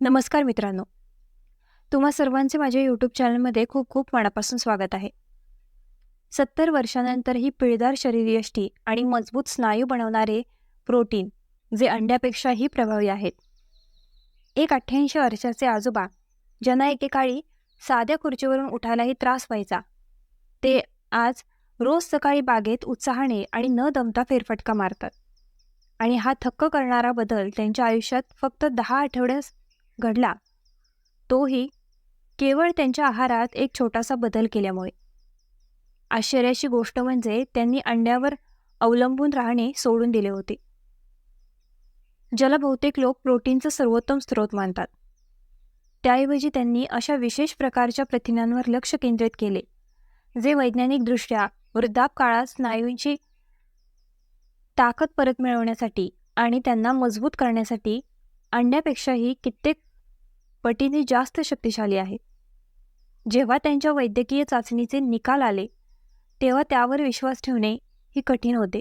नमस्कार मित्रांनो. तुम्हा सर्वांचे माझ्या यूट्यूब चॅनलमध्ये खूप खूप मनापासून स्वागत आहे. सत्तर वर्षानंतर ही पिळदार शरीरयष्टी आणि मजबूत स्नायू बनवणारे प्रोटीन जे अंड्यापेक्षाही प्रभावी आहेत. एक अठ्ठ्याऐंशी वर्षाचे आजोबा ज्यांना एकेकाळी साध्या खुर्चीवरून उठायलाही त्रास व्हायचा ते आज रोज सकाळी बागेत उत्साहाने आणि न दमता फेरफटका मारतात. आणि हा थक्क करणारा बदल त्यांच्या आयुष्यात फक्त दहा आठवड्यास घडला. तोही केवळ त्यांच्या आहारात एक छोटासा बदल केल्यामुळे. आश्चर्याची गोष्ट म्हणजे त्यांनी अंड्यावर अवलंबून राहणे सोडून दिले होते. ज्याला बहुतेक लोक प्रोटीनचं सर्वोत्तम स्रोत मानतात. त्याऐवजी त्यांनी अशा विशेष प्रकारच्या प्रथिनांवर लक्ष केंद्रित केले जे वैज्ञानिकदृष्ट्या वृद्धापकाळात स्नायूंची ताकद परत मिळवण्यासाठी आणि त्यांना मजबूत करण्यासाठी अंड्यापेक्षाही कित्येक पटीने जास्त शक्तिशाली आहे. जेव्हा त्यांच्या वैद्यकीय चाचणीचे निकाल आले तेव्हा त्यावर विश्वास ठेवणे ही कठीण होते.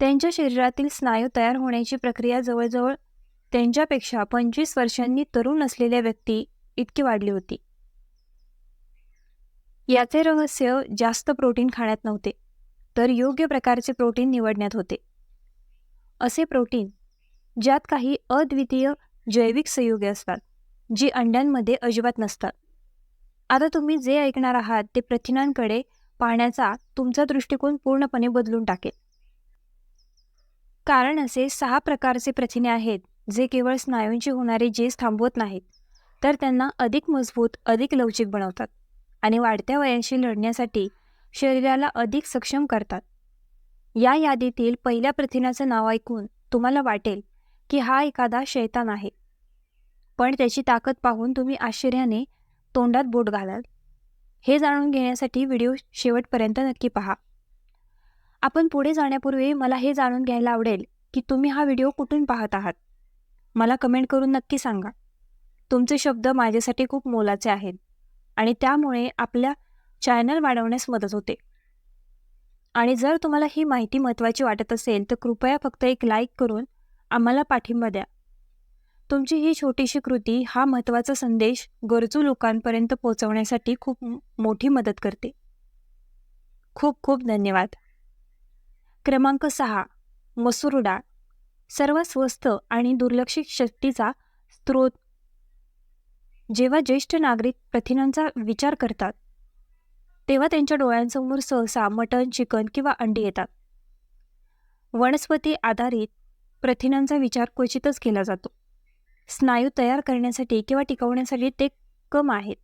त्यांच्या शरीरातील स्नायू तयार होण्याची प्रक्रिया जवळजवळ त्यांच्यापेक्षा पंचवीस वर्षांनी तरुण असलेल्या व्यक्ती इतकी वाढली होती. याचे रहस्य जास्त प्रोटीन खाण्यात नव्हते तर योग्य प्रकारचे प्रोटीन निवडण्यात होते. असे प्रोटीन ज्यात काही अद्वितीय जैविक संयुगे असतात जी अंड्यांमध्ये अजिबात नसतात. आता तुम्ही जे ऐकणार आहात ते प्रथिनांकडे पाहण्याचा तुमचा दृष्टिकोन पूर्णपणे बदलून टाकेल. कारण असे सहा प्रकारचे प्रथिने आहेत जे केवळ स्नायूंची होणारे जेस थांबवत नाहीत तर त्यांना अधिक मजबूत अधिक लवचिक बनवतात आणि वाढत्या वयाशी लढण्यासाठी शरीराला अधिक सक्षम करतात. या यादीतील पहिल्या प्रथिनाचं नाव ऐकून तुम्हाला वाटेल की हा एखादा शैतान आहे. पण त्याची ताकद पाहून तुम्ही आश्चर्याने तोंडात बोट घालाल. हे जाणून घेण्यासाठी व्हिडिओ शेवटपर्यंत नक्की पहा. आपण पुढे जाण्यापूर्वी मला हे जाणून घ्यायला आवडेल की तुम्ही हा व्हिडिओ कुठून पाहत आहात? मला कमेंट करून नक्की सांगा. तुमचे शब्द माझ्यासाठी खूप मोलाचे आहेत आणि त्यामुळे आपल्या चॅनल वाढवण्यास मदत होते. आणि जर तुम्हाला ही माहिती महत्त्वाची वाटत असेल तर कृपया फक्त एक लाईक करून आम्हाला पाठिंबा द्या. तुमची ही छोटीशी कृती हा महत्त्वाचा संदेश गरजू लोकांपर्यंत पोहोचवण्यासाठी खूप मोठी मदत करते. खूप खूप धन्यवाद. क्रमांक सहा मसूर डाळ सर्वात स्वस्त आणि दुर्लक्षित शक्तीचा स्रोत. जेव्हा ज्येष्ठ नागरिक प्रथिनांचा विचार करतात तेव्हा त्यांच्या डोळ्यांसमोर सहसा मटण चिकन किंवा अंडी येतात. वनस्पती आधारित प्रथिनांचा विचार क्वचितच केला जातो. स्नायू तयार करण्यासाठी किंवा टिकवण्यासाठी ते कम आहेत.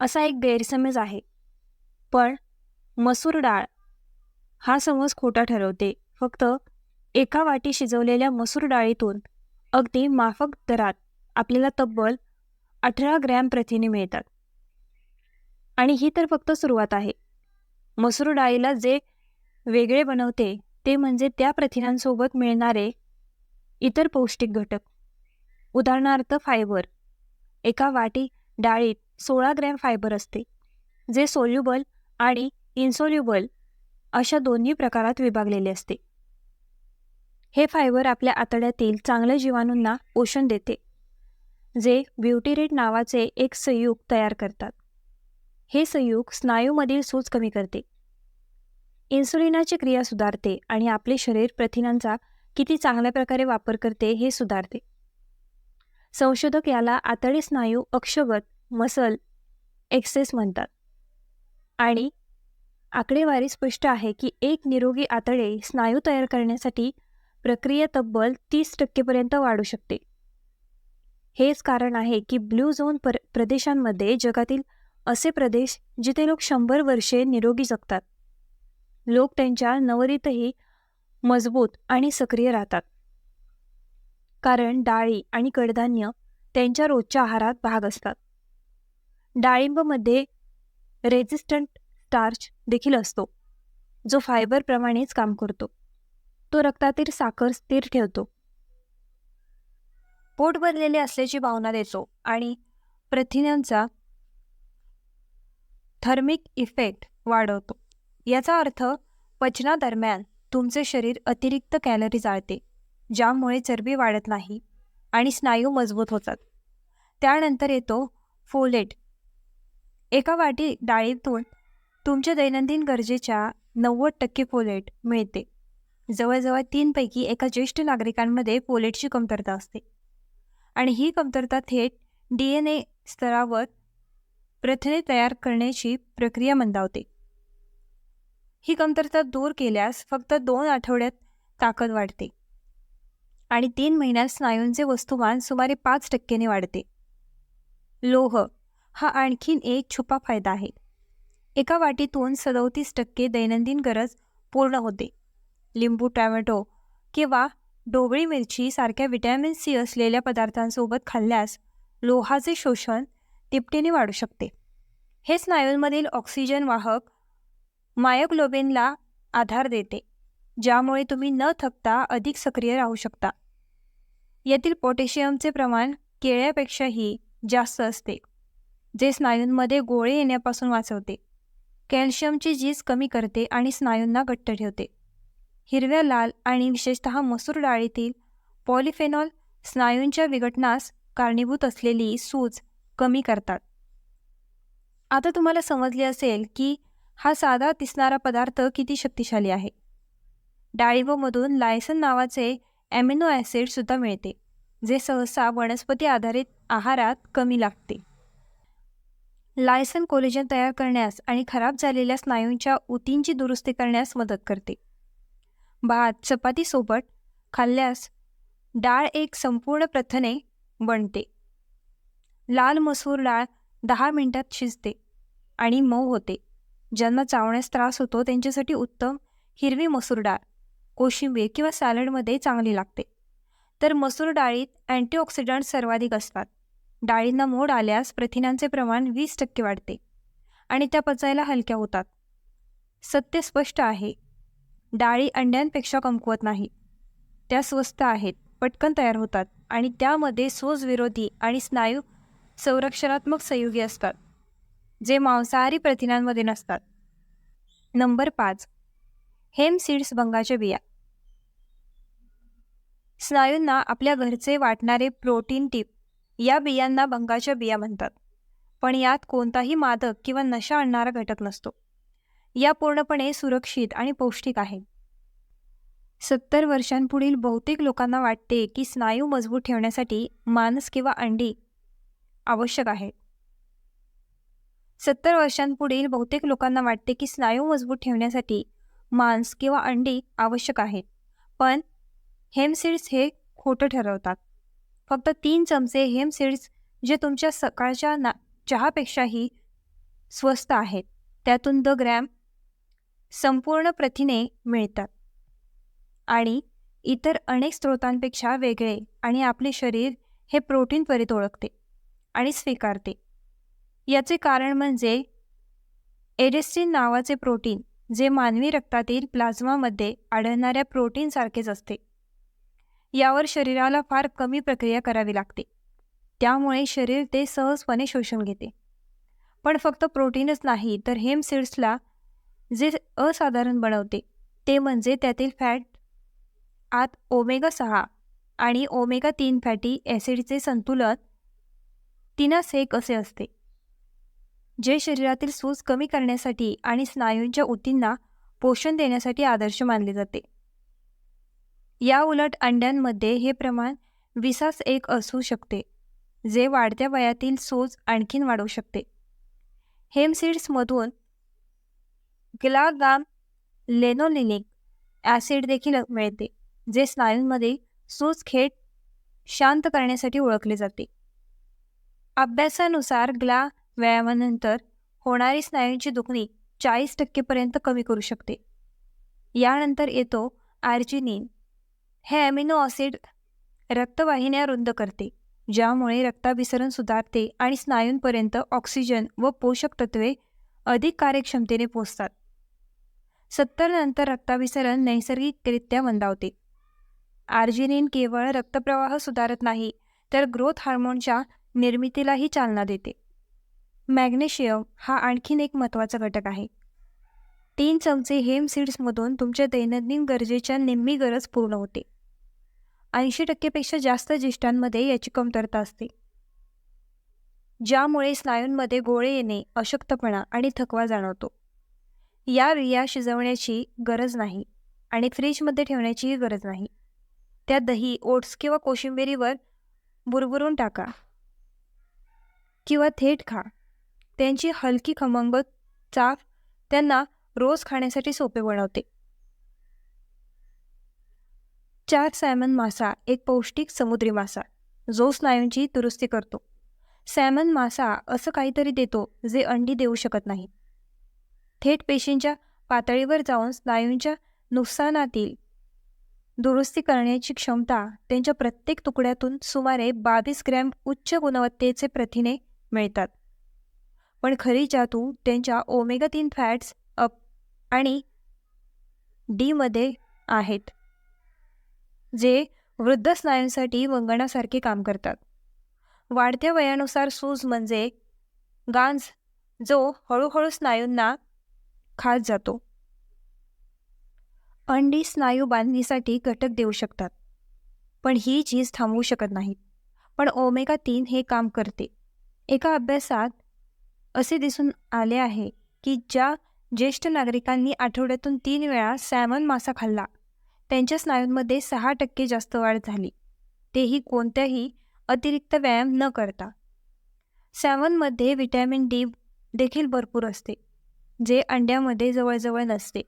असा एक गैरसमज आहे. पण मसूर डाळ हा समज खोटा ठरवते. फक्त एका वाटी शिजवलेल्या मसूर डाळीतून अगदी माफक दरात आपल्याला तब्बल अठरा ग्रॅम प्रथिने मिळतात. आणि ही तर फक्त सुरुवात आहे. मसूर डाळीला जे वेगळे बनवते ते म्हणजे त्या प्रथिनांसोबत मिळणारे इतर पौष्टिक घटक. उदाहरणार्थ फायबर एका वाटी डाळीत सोळा ग्रॅम फायबर असते जे सोल्युबल आणि इन्सोल्युबल अशा दोन्ही प्रकारात विभागलेले असते. हे फायबर आपल्या आतड्यातील चांगल्या जीवाणूंना पोषण देते जे ब्युटीरेट नावाचे एक संयुग तयार करतात. हे संयुग स्नायूमधील सूज कमी करते. इन्सुलिनाची क्रिया सुधारते आणि आपले शरीर प्रथिनांचा किती चांगल्या प्रकारे वापर करते हे सुधारते. संशोधक याला आतडे स्नायू अक्षगत मसल एक्सेस म्हणतात. आणि आकडेवारी स्पष्ट आहे की एक निरोगी आतडे स्नायू तयार करण्यासाठी प्रक्रिया तब्बल तीस टक्केपर्यंत वाढू शकते. हेच कारण आहे की ब्ल्यू झोन प्रदेशांमध्ये जगातील असे प्रदेश जिथे लोक शंभर वर्षे निरोगी जगतात. लोक त्यांच्या नवरीतही मजबूत आणि सक्रिय राहतात. कारण डाळी आणि कडधान्य त्यांच्या रोजच्या आहारात भाग असतात. डाळिंबमध्ये रेजिस्टंट स्टार्च देखील असतो जो फायबरप्रमाणेच काम करतो. तो रक्तातील साखर स्थिर ठेवतो. पोट भरलेले असल्याची भावना देतो आणि प्रथिनांचा थर्मिक इफेक्ट वाढवतो. याचा अर्थ पचनादरम्यान तुमचे शरीर अतिरिक्त कॅलरी जाळते ज्यामुळे चरबी वाढत नाही आणि स्नायू मजबूत होतात. त्यानंतर येतो फोलेट. एका वाटी डाळीतून तुमच्या दैनंदिन गरजेच्या नव्वद टक्के फोलेट मिळते. जवळजवळ तीनपैकी एका ज्येष्ठ नागरिकांमध्ये फोलेटची कमतरता असते. आणि ही कमतरता थेट डी एन ए स्तरावर प्रथिने तयार करण्याची प्रक्रिया मंदावते. ही कमतरता दूर केल्यास फक्त दोन आठवड्यात ताकद वाढते. आणि तीन महिन्यात स्नायूंचे वस्तुमान सुमारे पाच टक्क्याने वाढते. लोह हा आणखीन एक छुपा फायदा आहे. एका वाटीतून सदोतीस टक्के दैनंदिन गरज पूर्ण होते. लिंबू टॅमॅटो किंवा डोबळी मिरची सारख्या विटॅमिन सी असलेल्या पदार्थांसोबत खाल्ल्यास लोहाचे शोषण तिपटीने वाढू शकते. हे स्नायूंमधील ऑक्सिजन वाहक मायोग्लोबिनला आधार देते ज्यामुळे तुम्ही न थकता अधिक सक्रिय राहू शकता. यातील पोटॅशियमचे प्रमाण केळ्यापेक्षाही जास्त असते जे स्नायूंमध्ये गोळे येण्यापासून वाचवते. कॅल्शियमची झीज कमी करते आणि स्नायूंना घट्ट ठेवते. हिरव्या लाल आणि विशेषतः मसूर डाळीतील पॉलिफेनॉल स्नायूंच्या विघटनास कारणीभूत असलेली सूज कमी करतात. आता तुम्हाला समजले असेल की हा साधा दिसणारा पदार्थ किती शक्तिशाली आहे. डाळिंबमधून लायसन नावाचे ॲमिनो ॲसिडसुद्धा मिळते जे सहसा वनस्पती आधारित आहारात कमी लागते. लायसन कोलेजन तयार करण्यास आणि खराब झालेल्या स्नायूंच्या ऊतींची दुरुस्ती करण्यास मदत करते. भात चपातीसोबत खाल्ल्यास डाळ एक संपूर्ण प्रथने बनते. लाल मसूर डाळ दहा मिनिटात शिजते आणि मऊ होते. ज्यांना चावण्यास त्रास होतो त्यांच्यासाठी उत्तम हिरवी मसूर डाळ कोशिंबीर किंवा सॅलडमध्ये चांगली लागते. तर मसूर डाळीत अँटीऑक्सिडंट सर्वाधिक असतात. डाळींना मोड आल्यास प्रथिनांचे प्रमाण वीस टक्के वाढते आणि त्या पचायला हलक्या होतात. सत्य स्पष्ट आहे. डाळी अंड्यांपेक्षा कमकुवत नाही. त्या स्वस्त आहेत पटकन तयार होतात आणि त्यामध्ये सोजविरोधी आणि स्नायू संरक्षणात्मक संयुगी असतात. जे मांसाहारी प्रथिनांमध्ये नसतात. नंबर पाच हेम सीड्स बंगाच्या बिया. स्नायूंना आपल्या घरचे वाटणारे प्रोटीन टीप या बियांना बंगाच्या बिया म्हणतात. पण यात कोणताही मादक किंवा नशा आणणारा घटक नसतो. या पूर्णपणे सुरक्षित आणि पौष्टिक आहे. सत्तर वर्षांपुढील बहुतेक लोकांना वाटते की स्नायू मजबूत ठेवण्यासाठी मांस किंवा अंडी आवश्यक आहे. सत्तर वर्षांपुढील बहुतेक लोकांना वाटते की स्नायू मजबूत ठेवण्यासाठी मांस किंवा अंडी आवश्यक आहेत. पण हेमसीड्स हे खोटं ठरवतात. फक्त तीन चमचे हेमसीड्स जे तुमच्या सकाळच्या ना चहापेक्षाही स्वस्त आहेत. त्यातून द ग्रॅम संपूर्ण प्रथिने मिळतात. आणि इतर अनेक स्रोतांपेक्षा वेगळे आणि आपले शरीर हे प्रोटीन त्वरित ओळखते आणि स्वीकारते. याचे कारण म्हणजे एडेस्टिन नावाचे प्रोटीन जे मानवी रक्तातील प्लाझ्मामध्ये आढळणाऱ्या प्रोटीनसारखेच असते. यावर शरीराला फार कमी प्रक्रिया करावी लागते. त्यामुळे शरीर ते सहजपणे शोषण घेते. पण फक्त प्रोटीनच नाही तर हेम सीड्सला जे असाधारण बनवते ते म्हणजे त्यातील फॅट आत ओमेगा सहा आणि ओमेगा तीन फॅटी ॲसिडचे संतुलन तिनासेक असे असते. जे शरीरातील सूज कमी करण्यासाठी आणि स्नायूंच्या ऊतींना पोषण देण्यासाठी आदर्श मानले जाते. या उलट अंड्यांमध्ये हे प्रमाण विसास एक असू शकते जे वाढत्या वयातील सूज आणखीन वाढवू शकते. हेमसीड्समधून ग्लागाम लेनोलिनिक ॲसिड देखील मिळते जे स्नायूंमध्ये सूज खेट शांत करण्यासाठी ओळखले जाते. अभ्यासानुसार ग्ला व्यायामानंतर होणारी स्नायूंची दुखणी चाळीस टक्केपर्यंत कमी करू शकते. यानंतर येतो आर्जिनिन. हे ॲमिनो ॲसिड रक्तवाहिन्या रुंद करते ज्यामुळे रक्ताभिसरण सुधारते आणि स्नायूंपर्यंत ऑक्सिजन व पोषक तत्वे अधिक कार्यक्षमतेने पोचतात सत्तर नंतर रक्ताभिसरण नैसर्गिकरित्या मंदावते. आर्जिनिन केवळ रक्तप्रवाह सुधारत नाही तर ग्रोथ हार्मोनच्या निर्मितीलाही चालना देते. मॅग्नेशियम हा आणखीन एक महत्त्वाचा घटक आहे. तीन चमचे हेम सीड्समधून तुमच्या दैनंदिन गरजेच्या निम्मी गरज पूर्ण होते. ऐंशी टक्केपेक्षा जास्त ज्येष्ठांमध्ये याची कमतरता असते. ज्यामुळे स्नायूंमध्ये गोळे येणे अशक्तपणा आणि थकवा जाणवतो. या बिया शिजवण्याची गरज नाही आणि फ्रीजमध्ये ठेवण्याचीही गरज नाही. त्या दही ओट्स किंवा कोशिंबिरीवर बुरबुरून टाका किंवा थेट खा. त्यांची हलकी खमंग चाफ त्यांना रोज खाण्यासाठी सोपे बनवते. चार सॅमन मासा एक पौष्टिक समुद्री मासा जो स्नायूंची दुरुस्ती करतो. सॅमन मासा असं काहीतरी देतो जे अंडी देऊ शकत नाही. थेट पेशींच्या पातळीवर जाऊन स्नायूंच्या नुकसानातील दुरुस्ती करण्याची क्षमता त्यांच्या प्रत्येक तुकड्यातून सुमारे बावीस ग्रॅम उच्च गुणवत्तेचे प्रथिने मिळतात. पण खरी जातू त्यांच्या ओमेगा तीन फॅट्स अप आणि डीमध्ये आहेत जे वृद्ध स्नायूंसाठी वंगणासारखे काम करतात. वाढत्या वयानुसार सूज म्हणजे गांज जो हळूहळू स्नायूंना खात जातो. अंडी स्नायू बांधणीसाठी घटक देऊ शकतात पण ही चीज थांबवू शकत नाहीत. पण ओमेगा तीन हे काम करते. एका अभ्यासात असे दिसून आले आहे की ज्या ज्येष्ठ नागरिकांनी आठवड्यातून तीन वेळा सॅमन मासा खाल्ला त्यांच्या स्नायूंमध्ये सहा टक्के जास्त वाढ झाली. तेही कोणत्याही अतिरिक्त व्यायाम न करता. सॅमनमध्ये व्हिटॅमिन डी देखील भरपूर असते जे अंड्यामध्ये जवळजवळ नसते.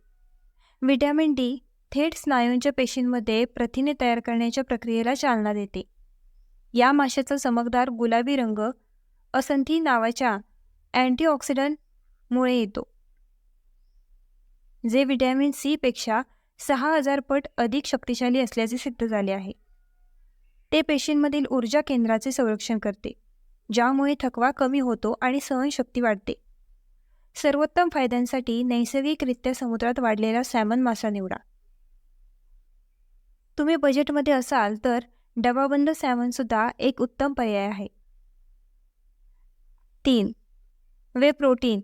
व्हिटॅमिन डी थेट स्नायूंच्या पेशींमध्ये प्रथिने तयार करण्याच्या प्रक्रियेला चालना देते. या माशाचा चमकदार गुलाबी रंग असंथी नावाच्या अँटीऑक्सिडंटमुळे येतो. जे व्हिटॅमिन सीपेक्षा सहा हजार पट अधिक शक्तिशाली असल्याचे सिद्ध झाले आहे. ते पेशींमधील ऊर्जा केंद्राचे संरक्षण करते ज्यामुळे थकवा कमी होतो आणि सहनशक्ती वाढते. सर्वोत्तम फायद्यांसाठी नैसर्गिकरित्या समुद्रात वाढलेला सॅमन मासा निवडा. तुम्ही बजेटमध्ये असाल तर डबाबंद सॅमनसुद्धा एक उत्तम पर्याय आहे. तीन वे प्रोटीन.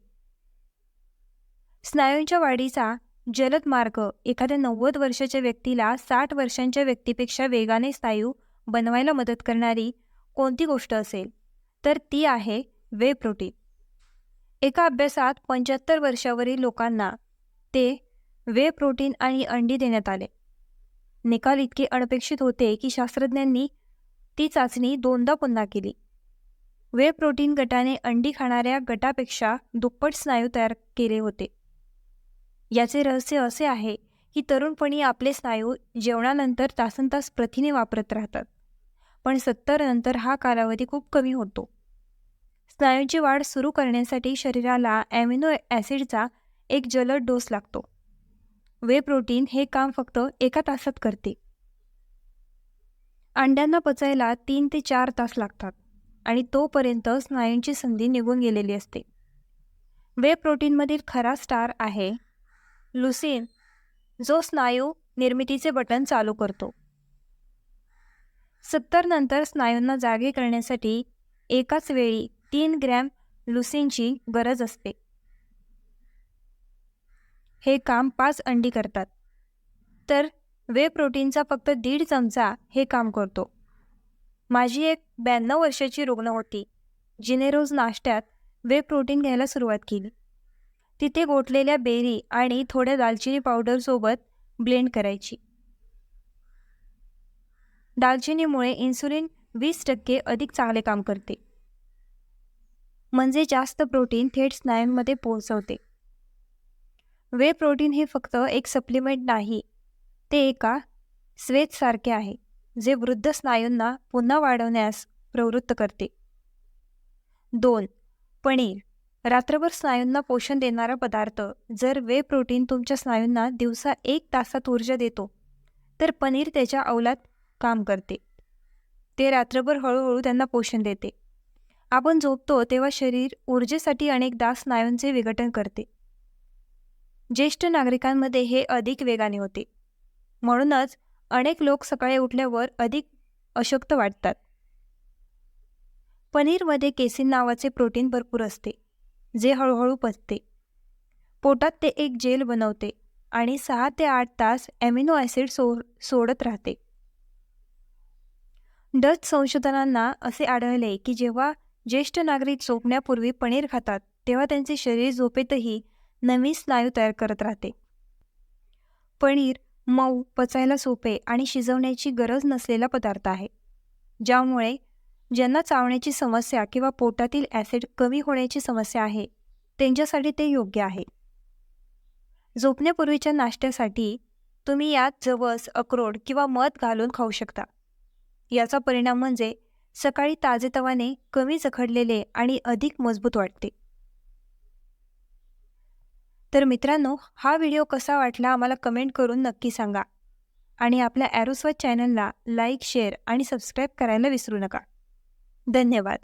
स्नायूंच्या वाढीचा जलद मार्ग एखाद्या नव्वद वर्षाच्या व्यक्तीला साठ वर्षांच्या व्यक्तीपेक्षा वेगाने स्नायू बनवायला मदत करणारी कोणती गोष्ट असेल? तर ती आहे वे प्रोटीन. एका अभ्यासात पंच्याहत्तर वर्षावरील लोकांना ते वे प्रोटीन आणि अंडी देण्यात आले. निकाल इतके अनपेक्षित होते की शास्त्रज्ञांनी ती चाचणी दोनदा पुन्हा केली. वे प्रोटीन गटाने अंडी खाणाऱ्या गटापेक्षा दुप्पट स्नायू तयार केले होते. याचे रहस्य असे आहे की तरुणपणी आपले स्नायू जेवणानंतर तासन तास प्रथिने वापरत राहतात पण सत्तर नंतर हा कालावधी खूप कमी होतो. स्नायूंची वाढ सुरू करण्यासाठी शरीराला ॲमिनो ॲसिडचा एक जलद डोस लागतो. वे प्रोटीन हे काम फक्त एका तासात करते. अंड्यांना पचायला तीन ते चार तास लागतात. आणि तोपर्यंत स्नायूंची संधी निघून गेलेली असते. वे प्रोटीनमधील खरा स्टार आहे लुसीन जो स्नायू निर्मितीचे बटन चालू करतो. सत्तर नंतर स्नायूंना जागे करण्यासाठी एकाच वेळी तीन ग्रॅम लुसीनची गरज असते. हे काम पाच अंडी करतात. तर वे प्रोटीनचा फक्त दीड चमचा हे काम करतो. माझी एक ब्याण्णव वर्षाची रुग्ण होती जिने रोज नाश्त्यात वे प्रोटीन घ्यायला सुरुवात केली. तिथे गोठलेल्या बेरी आणि थोड्या दालचिनी पावडरसोबत ब्लेंड करायची. दालचिनीमुळे इन्सुलिन वीस टक्के अधिक चांगले काम करते. म्हणजे जास्त प्रोटीन थेट स्नायूंमध्ये पोहोचवते. वे प्रोटीन हे फक्त एक सप्लिमेंट नाही ते एका स्वेतसारखे आहे. जे वृद्ध स्नायूंना पुन्हा वाढवण्यास प्रवृत्त करते. दोन. पनीर. रात्रभर स्नायूंना पोषण देणारा पदार्थ. जर वे प्रोटीन तुमच्या स्नायूंना दिवसा एक तासात ऊर्जा देतो तर पनीर त्याच्या अवलात काम करते. ते रात्रभर हळूहळू त्यांना पोषण देते. आपण झोपतो तेव्हा शरीर ऊर्जेसाठी अनेकदा स्नायूंचे विघटन करते. ज्येष्ठ नागरिकांमध्ये हे अधिक वेगाने होते. म्हणूनच अनेक लोक सकाळी उठल्यावर अधिक अशक्त वाटतात. पनीरमध्ये केसिन नावाचे प्रोटीन भरपूर असते जे हळूहळू पचते. पोटात ते एक जेल बनवते आणि सहा ते आठ तास ॲमिनो ॲसिड सो सोडत राहते. डच संशोधनांना असे आढळले की जेव्हा ज्येष्ठ नागरिक झोपण्यापूर्वी पनीर खातात तेव्हा त्यांचे शरीर झोपेतही नवीन स्नायू तयार करत राहते. पनीर मऊ पचायला सोपे आणि शिजवण्याची गरज नसलेला पदार्थ आहे. ज्यामुळे ज्यांना चावण्याची समस्या किंवा पोटातील ॲसिड कमी होण्याची समस्या आहे त्यांच्यासाठी ते योग्य आहे. झोपण्यापूर्वीच्या नाश्त्यासाठी तुम्ही यात जवस अक्रोड किंवा मध घालून खाऊ शकता. याचा परिणाम म्हणजे सकाळी ताजेतवाने कमी जखडलेले आणि अधिक मजबूत वाटते. तर मित्रांनो हा व्हिडिओ कसा वाटला आम्हाला कमेंट करून नक्की सांगा. आणि आपल्या ॲरोस्वत चॅनलला लाईक शेअर आणि सबस्क्राईब करायला विसरू नका. धन्यवाद.